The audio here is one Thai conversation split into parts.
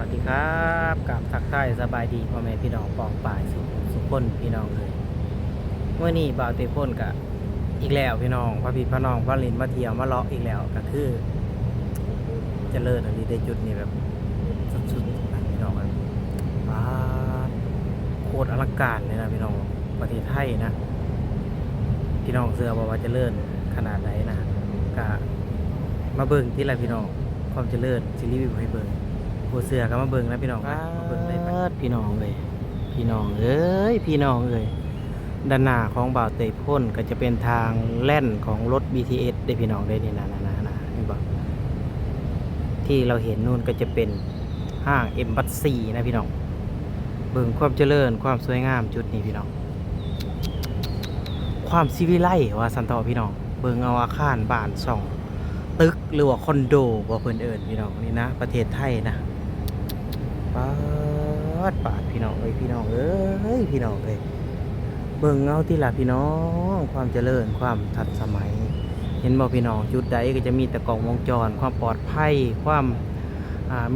วัสดีครับกับทักทายสบายดีพ่อแม่พี่น้องปองป่ายสุสุขคนพี่น้องเลยเมื่อนี้บ่าวเตพ่นกับอีกแล้วพี่น้องพระพี่พระน้องพระลินมาเที่ยวมาเลาะอีกแล้วก็คือเจะเลิศอันนี้ได้จุดนี้แบบสุดๆพี่น้องครับว้าโคตรอลังการเลยนะพี่น้องประเทศไทยนะพี่น้องเสือบอกว่าเจะเลิศขนาดไหนนะก็มาเบิ่งที่ไรพี่น้องความเจริญซีรีส์ให้เบิ่ง หัวเสือก็มาเบิ่งนะพี่น้องนะมาเบิ่งได้ไป พี่น้องเลยพี่น้องเอ้ยพี่น้องเอ้ยด้านหน้าของบ่าวเตยพ่นก็จะเป็นทางแล่นของรถ BTS ได้พี่น้องได้นี่นะนะนะนะนี่บอกที่เราเห็นนู่นก็จะเป็นห้างเอ็มบัตซีนะพี่น้องเบิ่งความเจริญความสวยงามจุดนี้พี่น้อง ความซีวิไลว่าสันตอพี่น้องเบิ่งเอาอาคารบ้านสอง ตึกหรือว่าคอนโดบ่เพิ่นเอิ้นพี่น้องนี่นะ ประเทศไทยนะ ปาดปาดพี่น้องเอ้ยพี่น้องเอ้ยพี่น้องเอ้ยเบิ่งเอาที่ละพี่น้องความเจริญความทันสมัย เห็นบ่พี่น้องจุดใดก็จะมีแต่กล้องวงจร ความปลอดภัย ความ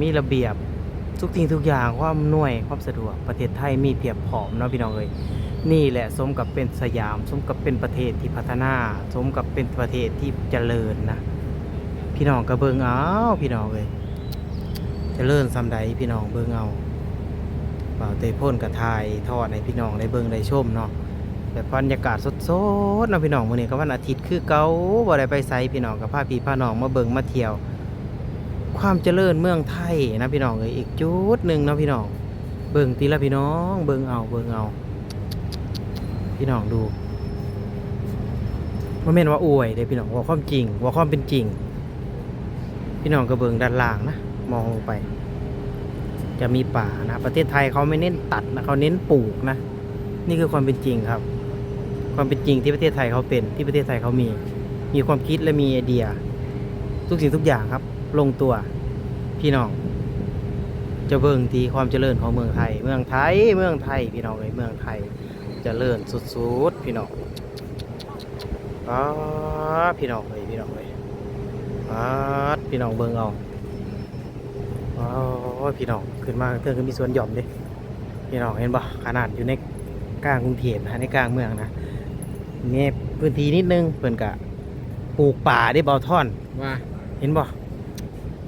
มีระเบียบทุกสิ่งทุกอย่างความหน่วยความสะดวกประเทศไทยมีเพียบพร้อมเนาะพี่น้องเอ้ยนี่แหละสมกับเป็นสยาม สมกับเป็นประเทศที่พัฒนา สมกับเป็นประเทศที่เจริญนะพี่น้องก็เบิ่งเอาพี่น้องเลย จะเลื่อนซำใดพี่น้องเบิ่งเอาเป่าเตยพ่นกับทายทอดให้พี่น้องได้เบิ่งได้ชมเนาะแบบบรรยากาศสดๆนะพี่น้องมื้อนี้ก็วันอาทิตย์คือเกาบ่ได้ไปไสพี่น้องกับพาพี่พาน้องมาเบิ่งมาเที่ยว ความเจริญเมืองไทยนะพี่น้องเอ้ยอีกจุดหนึ่งนะพี่น้องเบิ่งตีละพี่น้องเบิ่งเอาเบิ่งเอา พี่น้องดูบ่แม่นว่าอวยเด้พี่น้องว่าความจริงว่าความเป็นจริง พี่น้องกระเบิงด้านล่างนะ มองลงไป จะมีป่านะประเทศไทยเขาไม่เน้นตัดนะเขาเน้นปลูกนะ นี่คือความเป็นจริงครับ ความเป็นจริงที่ประเทศไทยเขาเป็นที่ประเทศไทยเขามี มีความคิดและมีไอเดีย ทุกสิ่งทุกอย่างครับ ลงตัวพี่น้องจะเบิ่งทีความเจริญของเมืองไทย เมืองไทย เมืองไทย พี่น้องเลยเมืองไทยเจริญสุดๆ พี่น้องอ๋อพี่น้องเลยพี่น้องเลยปาพี่น้องเบิ่งเอา อ๋อพี่น้องขึ้นมาเทิงก็มีสวนหย่อมเดิพี่น้องเห็นบ่ขนาดอยู่ในกลางกรุงเทพนะในกลางเมืองนะนี่พื้นที่นิดนึงเพิ่นกะปลูกป่าได้เบาท่อนว่าเห็นบ่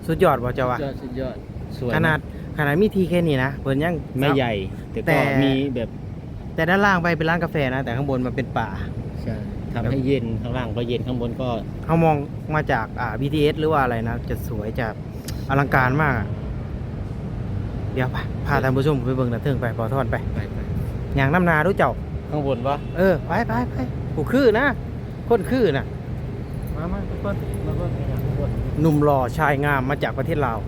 สุดยอดบ่เจ้าสุวะดยอดสุดยอดสวยขนาดขนาดมีทีแค่นี้นะเพิ่นยังไม่ใหญ่แต่แต่ก็มีแบบ แต่ด้านล่างไปเป็นร้านกาแฟนะ แต่ข้างบนมันเป็นป่าใช่ทำให้เย็นข้างล่างก็เย็นข้างบนก็เขามองมาจากอ่า BTS หรือว่าอะไรนะจะสวยจะ อลังการมากอะเดี๋ยวไปพาท่านผู้ชมไปเบิ่งนะเทิงไปพอทอนไปไปไปอย่างน้ำนาดูเจ้า ข้างบนวะเออไปไปไปผู้คือนะคนคือนะมามาทุกคนมาเบิ่งกันอย่างข้างบนหนุ่มหล่อชายงามมาจากประเทศลาว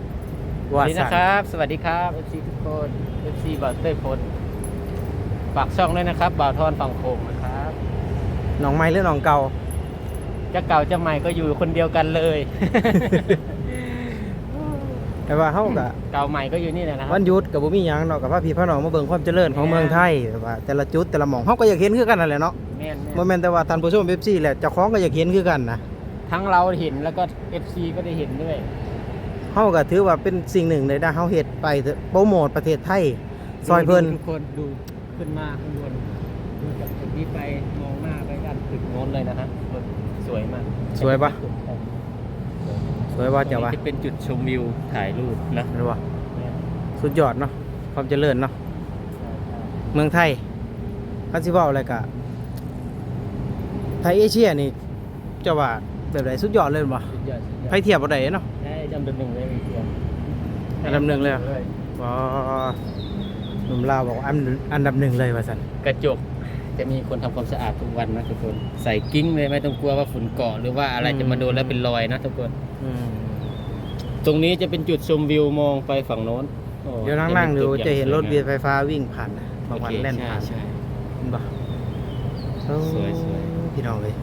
สวาวัสดีสันะนครับ สวัสดีครับ FC ทุกคน FC บ่าวเต้ยพลฝากช่องด้วยนะครับบ่าวทอนฝั่งโขงนะครับน้องไม้หรือน้องเก่าจะเก่าจะใหม่ก็อยู่คนเดียวกันเลย แต่ว่าเฮากับเก่าใหม่ก็อยู่นี่แหละนะครัวันหยุดกับบ่มีหยังเนาะกับพระพี่พระน้องมาเบิ่งความเจริญของเมืองไทยแบบว่าแต่ละจุดแต่ละหม่องเฮาก็อยากเห็นคือกันนั่นแหละเนาะแม่นบ่แม่นแต่ว่าท่านผู้ชม FC แหละเจ้าของก็อยากเห็นคือกันนะๆทั้งเราเห็นแล้วก็ FC ก็ได้เห็นด้วย เฮาก็ถือว่าเป็นสิ่งหนึ่งเลยนะเฮาเฮ็ดไปเถอะโปรโมทประเทศไทยซอยเพิ่น ดูทุกคนดูขึ้นมาข้างบนดูจากตรงนี้ไปมองหน้าไปด้านตึกโน้นเลยนะฮะสวยมากสวยปะ สวยว่าตรงจะนี้ว่าจะเป็นจุดชมวิวถ่ายรูปนะหรือว่าสุดยอดเนาะความเจริญเนาะเมืองไทยคันสิเว้าอะไรกะไทยเอเชียนี่จะว่าแบบไหนสุดยอดเลยบ่สุดยอดสุดยอดไปเทียบบ่ได้เนาะได้จำเป็นหนึ่งเลยเดียวอันดับหนึ่งเลยเหรอว้าหนุ่มลาวบอกว่าอันอันดับหนึ่งเลยว่าซั่นกระจก จะมีคนทำความสะอาดทุกวันนะทุกคน ใส่กิ้งเลยไม่ต้องกลัวว่าฝุ่นเกาะหรือว่าอะไรจะมาโดนแล้วเป็นรอยนะทุกคนอืมตรงนี้จะเป็นจุดชมวิวมองไปฝั่งโน้นโอ้เดี๋ยวนั่งๆดูป็จะเห็นรถจุเบียดร์ไฟฟ้าวิ่งผ่านนะบางวันโอเคแล่นผ่านใช่ใช่เห็นบ่สวยสวยพี่น้องเลย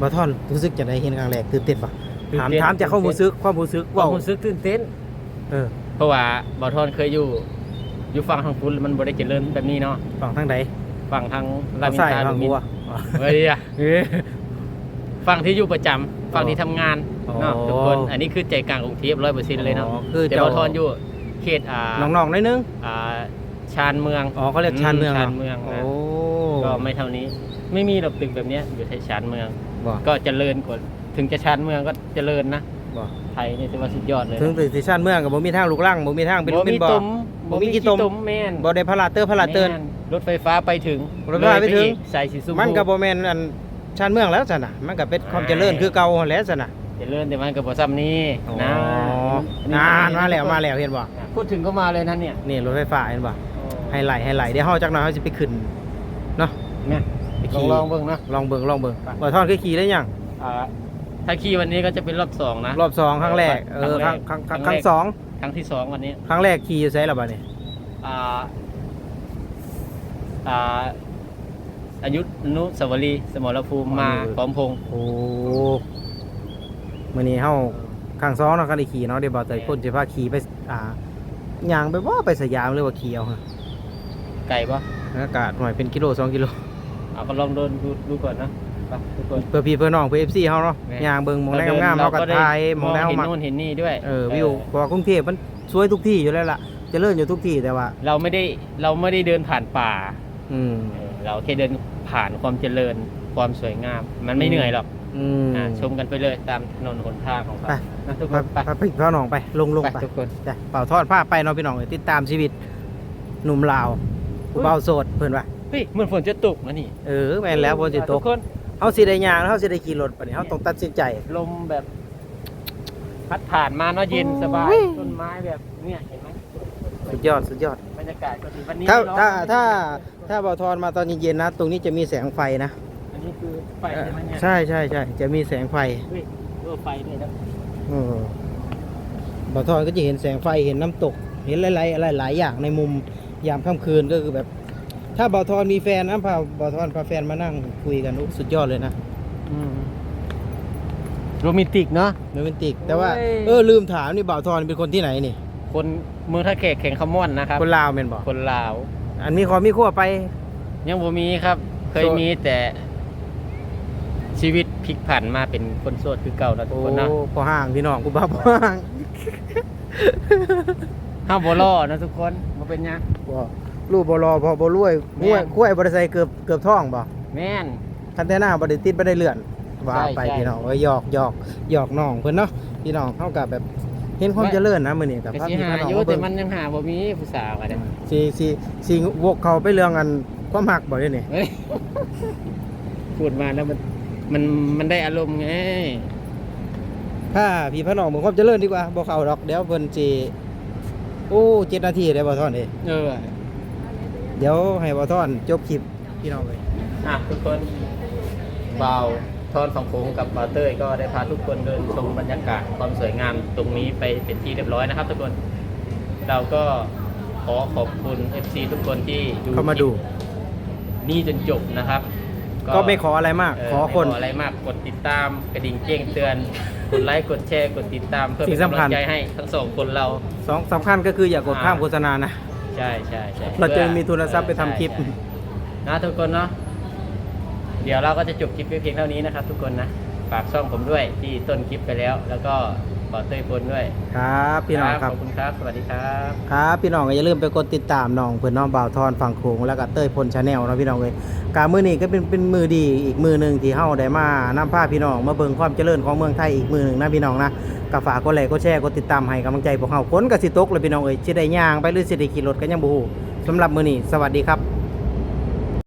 บ่ท่อนรู้สึกจะได้เห็นครั้งแรกตื่นเต้นปะตื่นถามเต้นถามจากความรู้สึกความรู้สึกความเว้ารู้สึกตื่นเต้นเออเพราะว่าบ่าวทอนเคยอยู่อยู่ฝั่งทางพุ้นมันบ่ได้เจริญแบบนี้เนาะฝั่งทางใด ฝั่งทางราฝั่มิงนซ้ายทราฝั่งมิหันวเฮ้ยอะฝั่งที่อยู่ประจำฝั่งที่ทำงานอ๋อเนาะทุกคนอันนี้คือใจกลางกรุงเทพร้อยเปอร์เซ็นต์เลยเนาะอ๋อคือแต่เจ้าบ่าวทอนอยู่เขตอ่าน้องๆหน้อยนึงอ่าชานเมืองอ๋อเขาเรียกชานเมืองชาหรนเมืองโอ้นะก็ไม่เท่านี้ไม่มีหรอกตึกแบบเนี้ยอยู่ที่ชานเมือง บ่ก็เจริญกว่าถึงจะชานเมืองก็เจริญนะบ่ไทยนี่ถือว่าสุดยอดเลยถึงถึงที่ชานเมืองก็บ่มีทางลูกลังบ่มีทางเป็นบ่เป็มีนบ่ตุ่ม บ่มีกี่ตุ่มแม่นบ่ได้พลาเตอร์พลาเตินแม่นรถไฟฟ้าไปถึงรถไฟฟ้าไปถึง เลยอีกใส่สีสุมันก็บ่แม่นอันชานเมืองแล้วซั่นน่ะมันก็เป็นความเจริญคือเก่าหั่นแหล้วซั่นน่ะเจริญแต่มันก็บ่ซ้ำนี้อ๋อนะ นานมาแล้วมาแล้วเห็นบ่พูดถึงก็มาเลยนั่นเนี่ยนี่รถไฟฟ้าเห็นบ่ไฮไลท์ไฮไลท์เดี๋ยวเฮาจักหน่อยเฮาสิไปขึ้นเนาะเนี่ยไปลขี่องลองเบิ่งนะ ลองเบิ่งลองเบิ่งไป บ่ทอนเคยขี่ได้ยังอ่าถ้าขี่วันนี้ก็จะเป็นรอบสองนะ รอบสองครั้งแรกเออคครั้รั้งงคแรรั้กงคครั้รั้งงแรกสอง ครั้งที่สองวันนี้ครั้งแรกขี่อยู่ไสล่ะบัดนี้อ่าอ่าอายุนุสาวรีย์สมรภูมิมาพร้อมพงษ์โอ้มื้อนี้เฮาครั้งสองเนาะคันได้ขี่เนาะเดี๋ยวบ่เตยพ่นสิพาขี่ไปอ่าย่างไปบ่ไปสยามหรือว่าขี่เอาฮะไก่ปะอากาศหน่อยเป็นกิโลสองกิโลเอาก็ลองเดินดูดูก่อนนะ ไปทุกคน เพื่อพี่เพื่อน้องเพื่อ FC เฮาเนาะแม่ ย่างเบิ่งหมองแรงงามๆเฮาก็ได้ถ่ายหมองแนวเห็นมักนู่นเห็นนี่ด้วยเออวิวเพราะว่ากรุงเทพมันสวยทุกที่อยู่แล้วล่ะเจริญอยู่ทุกที่แต่ว่า เราไม่ได้เราไม่ได้เดินผ่านป่าอืม เออเราแค่เดินผ่านความเจริญความสวยงาม มันไม่เหนื่อยหรอกอืมอ่าชมกันไปเลยตามถนนหนทางของเขาไปนะทุกคไปนไปไปพี่พ่อน้องไปลงลงไปไป ทุกคน จ้ะเป่าทอดผ้าไปเนาะพี่น้องเอ้ยติดตามชีวิตหนุ่มลาวผู้เบาโสดเพิ่นว่าเฮ้ยเหมือนฝนจะตกนะนี่เออแม่นแล้วบ่สิตทุกกคน เฮาสิได้ย่างแล้วเฮาสิได้ขี่รถบัดนี้เฮาต้องตัดสินใจลมแบบพัดผ่านมาเนาะเย็นสบายโอ้ยต้นไม้แบบเนี่ยเห็นไหมสุดยอดสุดยอดบรรยากาศก็ดีวันนี้ถ้าไม่ร้อนถ้าถ้าถ้าเบาทอนมาตอนเย็นๆนะ ตรงนี้จะมีแสงไฟนะอันนี้คือไฟใช่ไหมเนี่ยใช่ใช่ใช่จะมีแสงไฟเฮ้ยเออไฟด้วยนะเออเบาทอนก็จะเห็นแสงไฟเห็นน้ำตก เห็นหลายๆหลายหลายอย่างในมุมยามค่ำคืนก็คือแบบ ถ้าเบาทอนมีแฟนนะพาเบาทอนพาแฟนมานั่งคุยกันโอ้สุดยอดเลยนะอืมโรแมนติกเนาะโรแมนติก แต่ว่าโอ้ยเออลืมถามนี่เบาทอนเป็นคนที่ไหนนี่ คนเมืองท่าแขกแข่งขมวนนะครับ คนลาวเป็นบอกคนลาว อันมีความมีขั้วไป ยังบ่มีครับ เคยโสดมีแต่ ชีวิตพลิกผันมาเป็นคนโสดคือเก่าแล้วทุกโอ้คนเนาะพอห่างพี่น้องกูบ้าพอห่างห้ามบ่ล่อนะทุกคนบ่เป็นหยัง บ่รูปบ่รอพอบ่รวยแม่ห้วยน ห้วยบ่ได้ใส่เกือบเกือบท้องบ่แม่น คันแต่หน้าบ่ได้ติดบ่ได้เลื่อนว่าใช่ไปใช่พี่น้องเอ้ยหยอกหยอกหยอกน้องเพิ่นเนาะพี่น้องเฮากับแบบเห็นความไม่ เจริญนะมื้อนี้กับก็พาสิพี่หาพาน้องอยู่มาแต่เบิ่งมันยังหาบ่มีผู้สาวอะเด้สิสิสิวกเข้าไปเรื่องอันความหักบ่เด้นี่เฮ้ยพูดมาแล้วมันมันมันได้อารมณ์ไงถ้าพี่พาน้องเบิ่งความเจริญดีกว่าบ่เข้าดอกเดี๋ยวเพิ่นสิโอ้7นาทีได้บ่ทอนเด้ เออ เดี๋ยวให้บ่ทอนจบคลิปพี่น้องเอ้ยอะทุกคนเบาทอนฝั่งโค้งกับบาเต้ยก็ได้พาทุกคนเดินชมบรรยากาศความสวยงามตรงนี้ไปเป็นที่เรียบร้อยนะครับ ทุกคนเราก็ขอขอบคุณ FC ทุกคนที่ดูเข้ามาดู นี่จนจบนะครับ ก็ไม่ขออะไรมากเขอคนไม่ขออะไรมากกดติดตามกระดิ่งแจ้งเตือนกดไลค์กดแชร์กดติดตามเพื่อสิ่เป็นงสำกำคัลัญงใจให้ทั้งสองคนเราสองสำคัญก็คืออย่ากดข้ามโฆษณานะ ใช่ใช่ใช่เราจะพื่อมีทุนทรัพย์ไปทำคลิป ใช่ใช่นะทุกคนเนาะเดี๋ยวเราก็จะจบคลิปเพียงเท่านี้นะครับ ทุกคนนะฝากช่องผมด้วยที่ต้นคลิปไปแล้ว แล้วก็ ขอเต้ยพลด้วยครับพี่น้องครับขอบคุณครับ สวัสดีครับครับพี่น้องก็อย่าลืมไปกดติดตามน้องเพื่อนน้องบ่าวทอนฝั่งโขงแล้วก็เต้ยพลชาแนลนาะพี่น้องเลยการมือนี้ก็เป็นเป็นมือดีอีกมือหนึ่งที่เฮาได้มานํพาพี่น้องมาเบิ่งความเจริญของเมืองไทยอีกมือหนึ่งนะพี่น้องนะก็ฝากกดไลค์กดแชร์กดติดตามให้กำลังใจพวกเฮาฝนก็สิตกเลยพี่น้องเอ้ยสิได้ย่างไปหรือสิได้ขี่รถก็ยังบ่ฮู้สำหรับมื้อนี้สวัสดีครับ